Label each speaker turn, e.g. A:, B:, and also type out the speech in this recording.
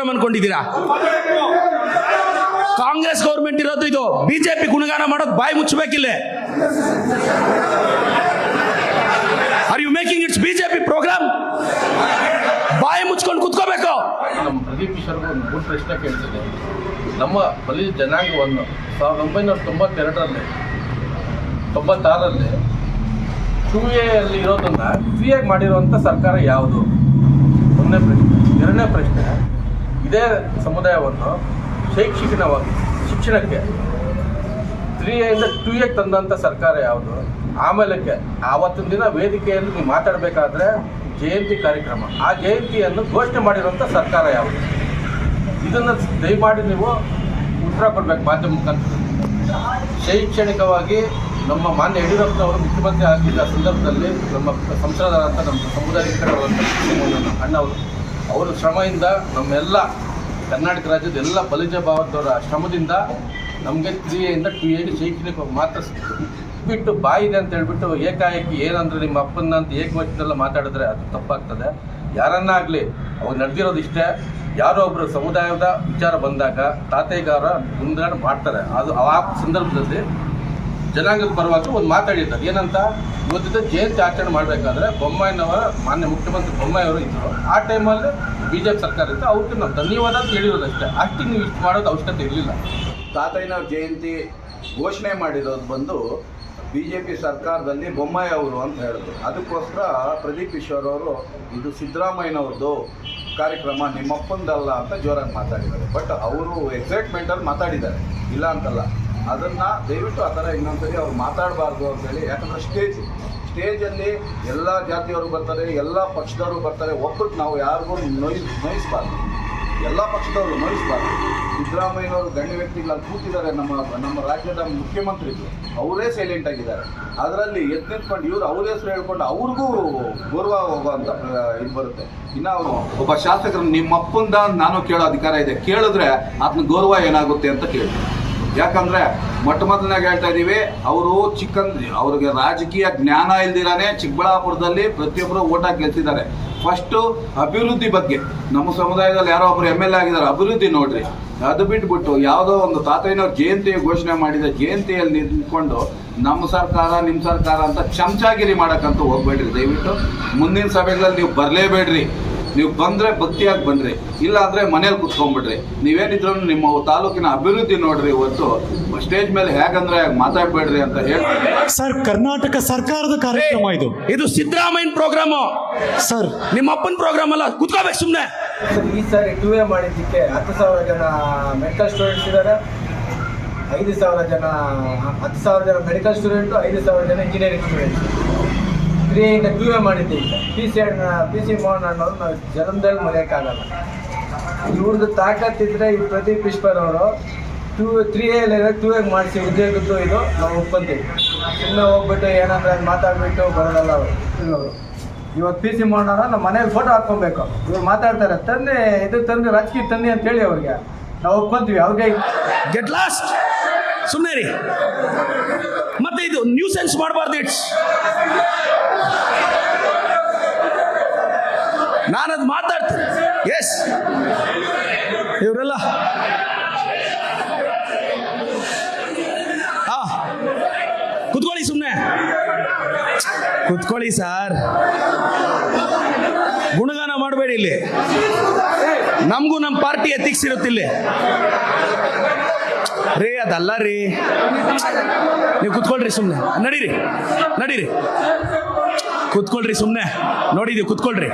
A: Program ಅನ್ಕೊಂಡಿದ್ದೀರಾ? Congress government ಇರೋದು ಇದು. BJP ಗುಣಗಾನ ಮಾಡೋದು ಬಾಯಿ ಮುಚ್ಚಬೇಕಿಲ್ಲ. Are you making it's BJP program ಬಾಯಿ ಮುಚ್ಕೊಂಡು ಕುತ್ಕೋಬೇಕು.
B: ನಮ್ಮ ಪ್ರದೀಪ್ ಈಶ್ವರ್ಗೂ ಒಂದು ಪ್ರಶ್ನೆ ಕೇಳ್ತಿದ್ದೆ ನಮ್ಮ ಬಲಿ ಜನಾಂಗವನ್ನು ಸಾವಿರದ ಒಂಬೈನೂರ ತೊಂಬತ್ತೆರಡರಲ್ಲಿ ತೊಂಬತ್ತಾರರಲ್ಲಿ ಎ ಅಲ್ಲಿ ಇರೋದನ್ನ ಫ್ರೀಯಾಗಿ ಮಾಡಿರುವಂಥ ಸರ್ಕಾರ ಯಾವುದು? ಒಂದನೇ ಪ್ರಶ್ನೆ. ಎರಡನೇ ಪ್ರಶ್ನೆ ಇದೇ ಸಮುದಾಯವನ್ನು ಶೈಕ್ಷಣಿಕವಾಗಿ ಶಿಕ್ಷಣಕ್ಕೆ ತ್ರೀ ಎಯಿಂದ ಟೂ ಎ ತಂದಂಥ ಸರ್ಕಾರ ಯಾವುದು? ಆಮೇಲಕ್ಕೆ ಆವತ್ತಿನ ದಿನ ವೇದಿಕೆಯಲ್ಲಿ ನೀವು ಮಾತಾಡಬೇಕಾದ್ರೆ ಜಯಂತಿ ಕಾರ್ಯಕ್ರಮ. ಆ ಜಯಂತಿಯನ್ನು ಘೋಷಣೆ ಮಾಡಿರುವಂಥ ಸರ್ಕಾರ ಯಾವುದು? ಇದನ್ನು ದಯಮಾಡಿ ನೀವು ಉತ್ತರ ಕೊಡಬೇಕು ಮಾಧ್ಯಮ ಮುಖಾಂತರ. ಶೈಕ್ಷಣಿಕವಾಗಿ ನಮ್ಮ ಮಾನ್ಯ ಯಡಿಯೂರಪ್ಪನವರು ಮುಖ್ಯಮಂತ್ರಿ ಆಗಿದ್ದ ಸಂದರ್ಭದಲ್ಲಿ ನಮ್ಮ ಸಂಸದರಂಥ ನಮ್ಮ ಅಣ್ಣವರು ಅವರ ಶ್ರಮದಿಂದ ನಮ್ಮೆಲ್ಲ ಕರ್ನಾಟಕ ರಾಜ್ಯದ ಎಲ್ಲ ಬಲಿಜ ಭಾವದವರ ಶ್ರಮದಿಂದ ನಮಗೆ ಟು ಎಗೆ ಶೈಕ್ಷಣಿಕವಾಗಿ ಮಾತ್ರ ಬಿಟ್ಟು ಬಾಯಿದೆ ಅಂತ ಹೇಳ್ಬಿಟ್ಟು ಏಕಾಏಕಿ ಏನಂದ್ರೆ ನಿಮ್ಮ ಅಪ್ಪನ ಅಂತ ಏಕವಚನದಲ್ಲ ಮಾತಾಡಿದ್ರೆ ಅದು ತಪ್ಪಾಗ್ತದೆ. ಯಾರನ್ನಾಗಲಿ ಅವ್ರು ನಡೆದಿರೋದು ಇಷ್ಟೇ. ಯಾರೋ ಒಬ್ಬರು ಸಮುದಾಯದ ವಿಚಾರ ಬಂದಾಗ ತಾತೇಗಾರ ಮುಂದಾಡ ಮಾಡ್ತಾರೆ. ಅದು ಆ ಸಂದರ್ಭದಲ್ಲಿ ಜನಾಂಗದ ಪರವಾಗಿ ಒಂದು ಮಾತಾಡಿದ್ದಾರೆ ಏನಂತ? ಇವತ್ತಿನ ಜಯಂತಿ ಆಚರಣೆ ಮಾಡಬೇಕಾದ್ರೆ ಬೊಮ್ಮಾಯಿನವರ ಮಾನ್ಯ ಮುಖ್ಯಮಂತ್ರಿ ಬೊಮ್ಮಾಯಿಯವರು ಇದ್ದರು ಆ ಟೈಮಲ್ಲಿ ಬಿ ಜೆ ಪಿ ಸರ್ಕಾರ ಇತ್ತು. ಅವ್ರಿಗೆ ನಾವು ಧನ್ಯವಾದ ಅಂತ ಹೇಳಿರೋದಷ್ಟೇ ಅಷ್ಟಿಗೆ ನೀವು ಇಷ್ಟು ಮಾಡೋದು ಅವಶ್ಯಕತೆ ಇರಲಿಲ್ಲ.
C: ತಾತಯ್ಯನವ್ರ ಜಯಂತಿ ಘೋಷಣೆ ಮಾಡಿರೋದು ಬಂದು ಬಿ ಜೆ ಪಿ ಸರ್ಕಾರದಲ್ಲಿ ಬೊಮ್ಮಾಯಿ ಅವರು ಅಂತ ಹೇಳಿದ್ರು. ಅದಕ್ಕೋಸ್ಕರ ಪ್ರದೀಪ್ ಈಶ್ವರ್ ಅವರು, ಇದು ಸಿದ್ದರಾಮಯ್ಯನವ್ರದ್ದು ಕಾರ್ಯಕ್ರಮ ನಿಮ್ಮಪ್ಪಂದಲ್ಲ ಅಂತ ಜೋರಾಗಿ ಮಾತಾಡಿದ್ದಾರೆ. ಬಟ್ ಅವರು ಎಕ್ಸೈಟ್ಮೆಂಟಲ್ಲಿ ಮಾತಾಡಿದ್ದಾರೆ. ಇಲ್ಲ ಅಂತಲ್ಲ. ಅದನ್ನು ದಯವಿಟ್ಟು ಆ ಥರ ಇನ್ನೊಂದ್ಸರಿ ಅವ್ರು ಮಾತಾಡಬಾರ್ದು ಅಂತೇಳಿ ಯಾಕಂದರೆ ಸ್ಟೇಜ್ ಸ್ಟೇಜಲ್ಲಿ ಎಲ್ಲ ಜಾತಿಯವರು ಬರ್ತಾರೆ, ಎಲ್ಲ ಪಕ್ಷದವರು ಬರ್ತಾರೆ ಒಬ್ಬರು ನಾವು ಯಾರಿಗೂ ನೋಯ್ ನೋಯಿಸ್ಬಾರ್ದು. ಎಲ್ಲ ಪಕ್ಷದವರು ನೋಯಿಸ್ಬಾರ್ದು. ಸಿದ್ದರಾಮಯ್ಯನವರು ಗಣ್ಯ ವ್ಯಕ್ತಿಗಳಲ್ಲಿ ಕೂತಿದ್ದಾರೆ, ನಮ್ಮ ನಮ್ಮ ರಾಜ್ಯದ ಮುಖ್ಯಮಂತ್ರಿಗಳು, ಅವರೇ ಸೈಲೆಂಟ್ ಆಗಿದ್ದಾರೆ. ಅದರಲ್ಲಿ ಎತ್ತಿಟ್ಕೊಂಡು ಇವರು ಅವ್ರ ಹೆಸರು ಹೇಳ್ಕೊಂಡು ಅವ್ರಿಗೂ ಗೌರವ ಹೋಗುವಂಥ ಇದು ಬರುತ್ತೆ. ಇನ್ನು ಅವರು ಒಬ್ಬ ಶಾಸಕರು ನಿಮ್ಮ ಅಪ್ಪಂದ ನಾನು ಕೇಳೋ ಅಧಿಕಾರ ಇದೆ, ಕೇಳಿದ್ರೆ ಅದನ್ನ ಗೌರವ ಏನಾಗುತ್ತೆ ಅಂತ ಕೇಳಿ. ಯಾಕಂದ್ರೆ ಮೊಟ್ಟ ಮೊದಲನಾಗ ಹೇಳ್ತಾ ಇದ್ದೀವಿ ಅವರು ಚಿಕ್ಕನ್, ಅವ್ರಿಗೆ ರಾಜಕೀಯ ಜ್ಞಾನ ಇಲ್ದಿರಾನೆ ಚಿಕ್ಕಬಳ್ಳಾಪುರದಲ್ಲಿ ಪ್ರತಿಯೊಬ್ಬರು ಓಟ ಗೆಲ್ತಿದ್ದಾರೆ ಫಸ್ಟು ಅಭಿವೃದ್ಧಿ ಬಗ್ಗೆ. ನಮ್ಮ ಸಮುದಾಯದಲ್ಲಿ ಯಾರೋ ಒಬ್ರು ಎಂ ಎಲ್ ಎ ಆಗಿದ್ದಾರೆ, ಅಭಿವೃದ್ಧಿ ನೋಡ್ರಿ. ಅದು ಬಿಟ್ಬಿಟ್ಟು ಯಾವುದೋ ಒಂದು ತಾತಯ್ಯನವ್ರು ಜಯಂತಿ ಘೋಷಣೆ ಮಾಡಿದ ಜಯಂತಿಯಲ್ಲಿ ನಿಂತ್ಕೊಂಡು ನಮ್ಮ ಸರ್ಕಾರ ನಿಮ್ಮ ಸರ್ಕಾರ ಅಂತ ಚಮಚಾಗಿರಿ ಮಾಡೋಕ್ಕಂತೂ ಹೋಗ್ಬೇಡ್ರಿ. ದಯವಿಟ್ಟು ಮುಂದಿನ ಸಭೆಗಳಲ್ಲಿ ನೀವು ಬರಲೇಬೇಡ್ರಿ. ನೀವು ಬಂದರೆ ಭಕ್ತಿಯಾಗಿ ಬನ್ನಿರಿ ಇಲ್ಲ ಅಂದ್ರೆ ಮನೇಲಿ ಕುತ್ಕೊಂಡ್ಬಿಡ್ರಿ. ನೀವೇನಿದ್ರು ನಿಮ್ಮ ತಾಲೂಕಿನ ಅಭಿವೃದ್ಧಿ ನೋಡ್ರಿ ಇವತ್ತು ಸ್ಟೇಜ್ ಮೇಲೆ ಹೇಗಂದ್ರೆ ಮಾತಾಡ್ಬೇಡ್ರಿ ಅಂತ ಹೇಳಿ
D: ಸರ್ ಕರ್ನಾಟಕ ಸರ್ಕಾರದ ಕಾರ್ಯಕ್ರಮ ಇದು.
A: ಇದು ಸಿದ್ದರಾಮಯ್ಯನ ಪ್ರೋಗ್ರಾಮು.
D: ಸರ್.
A: ನಿಮ್ಮ ಅಪ್ಪನ ಪ್ರೋಗ್ರಾಮ್ ಅಲ್ಲ ಕುತ್ಕೋಬೇಕು ಸುಮ್ಮನೆ
E: ಸರ್ ಈ ಸಾರಿ ಟೂ ಎ ಮಾಡಿದ್ದಕ್ಕೆ ಹತ್ತು ಸಾವಿರ ಜನ ಮೆಡಿಕಲ್ ಸ್ಟೂಡೆಂಟ್ಸ್ ಇದ್ದಾರೆ ಐದು ಸಾವಿರ ಜನ ಹತ್ತು ಸಾವಿರ ಜನ ಮೆಡಿಕಲ್ ಸ್ಟೂಡೆಂಟು ಐದು ಸಾವಿರ ಜನ ಇಂಜಿನಿಯರಿಂಗ್ ಸ್ಟೂಡೆಂಟ್ಸ್ ಟೂ ಎ ಮಾಡಿದ್ದೀವಿ P C P C Mohan ಅನ್ನೋದು ನಾವು ಜನ್ಮದಲ್ಲಿ ಮರೆಯೋಕ್ಕಾಗಲ್ಲ. ಇವ್ರದ್ದು ತಾಕತ್ತಿದ್ರೆ ಈ ಪ್ರದೀಪ್ ಈಶ್ವರ್ ಅವರು ಟೂ ತ್ರೀ ಎಲ್ ಟೂ ಎಗ್ ಮಾಡಿಸಿ, ಉದ್ಯೋಗದ್ದು ಇದು, ನಾವು ಒಪ್ಕೊಂತೀವಿ. ಸುಮ್ಮನೆ ಹೋಗ್ಬಿಟ್ಟು ಏನಂದ್ರೆ ಮಾತಾಡ್ಬಿಟ್ಟು ಬರೋದಲ್ಲ ಅವರು. ಇವತ್ತು ಪಿ ಸಿ ಮಾಡೋಣ ನಮ್ಮ ಮನೇಲಿ ಫೋಟೋ ಹಾಕ್ಕೊಬೇಕು. ಇವ್ರು ಮಾತಾಡ್ತಾರೆ, ತಂದೆ, ಇದು ತಂದೆ ರಾಜಕೀಯ ತಂದೆ ಅಂತ ಹೇಳಿ ಅವ್ರಿಗೆ. ನಾವು ಒಪ್ಕೊಂತೀವಿ, ಅವ್ರಿಗೆ.
A: ಗೆಟ್ ಲಾಸ್ಟ್ ಸುಮ್ಮನೆ ರೀ ಮತ್ತೆ ಇದು ನ್ಯೂ ಸೆನ್ಸ್ ಮಾಡಬಾರ್ದು ಇಟ್ಸ್ ನಾನದು ಮಾತಾಡ್ತೀನಿ. ಎಸ್ ಇವರೆಲ್ಲ. ಆ ಕುತ್ಕೊಳ್ಳಿ ಸುಮ್ಮನೆ ಕುತ್ಕೊಳ್ಳಿ ಸರ್. ಗುಣಗಾನ ಮಾಡಬೇಡಿ ಇಲ್ಲಿ. ನಮಗೂ ನಮ್ಮ ಪಾರ್ಟಿ ಎಥಿಕ್ಸ್ ರೀ ಅದಲ್ಲ ರೀ. ನೀವು ಕುತ್ಕೊಳ್ರಿ ಸುಮ್ಮನೆ ನಡೀರಿ ನಡೀರಿ. ಕುತ್ಕೊಳ್ರಿ ಸುಮ್ಮನೆ ನೋಡಿದೀವಿ ಕುತ್ಕೊಳ್ರಿ.